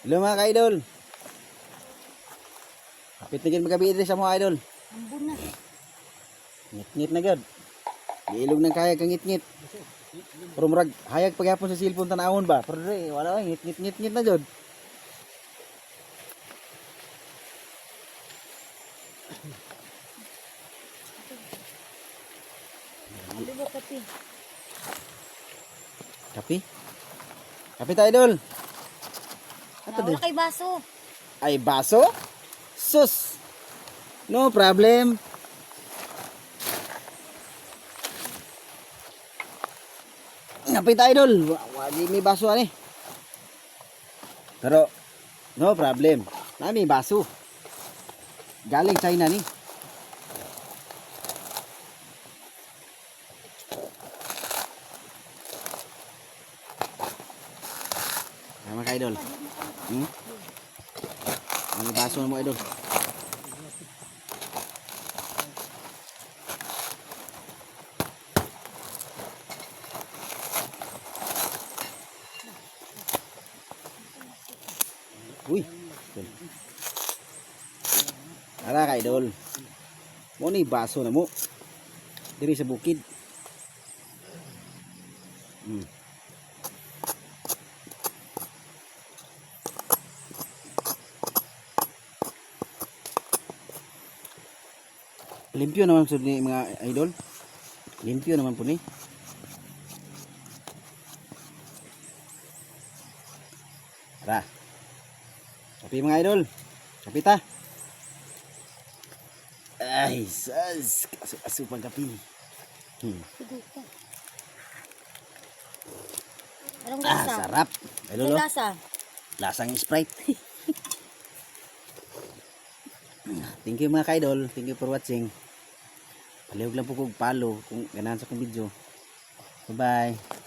Hello mga ka-idol. Gid magabi diri sa mga idol. Ambon na. Ngit-ngit na gud. Giilog ng kaya kang ngit-ngit. Pero murag hayag pagyapon sa cellphone tanawon ba? Pero dre, wala ay ngit-ngit ngit-ngit na ba kapi? Kapi? Kapi ta idol. Ato Nawala din. kay baso. Ay baso? Sus. No problem. Kapi ta idol. Wa- Wali may baso ani. Pero no problem. Nami baso. Galing China ni. Tama ka idol. Hmm? Ang baso mo idol. Uy. idol. Ara ka idol. Mo ni baso na mo. Diri sa bukid. Hmm. Limpyo naman po ni mga idol. Limpyo naman po ni. Tara. Kapi mga idol. Kapi ta. Ay, sas. Asu-asu pang kapi. Hmm. Anong Ah, sarap. Oh. lasa? Lasang Sprite. Thank you mga ka-idol. Thank you for watching. Palihog lang po kong follow kung ganahan sa kong video. Bye-bye.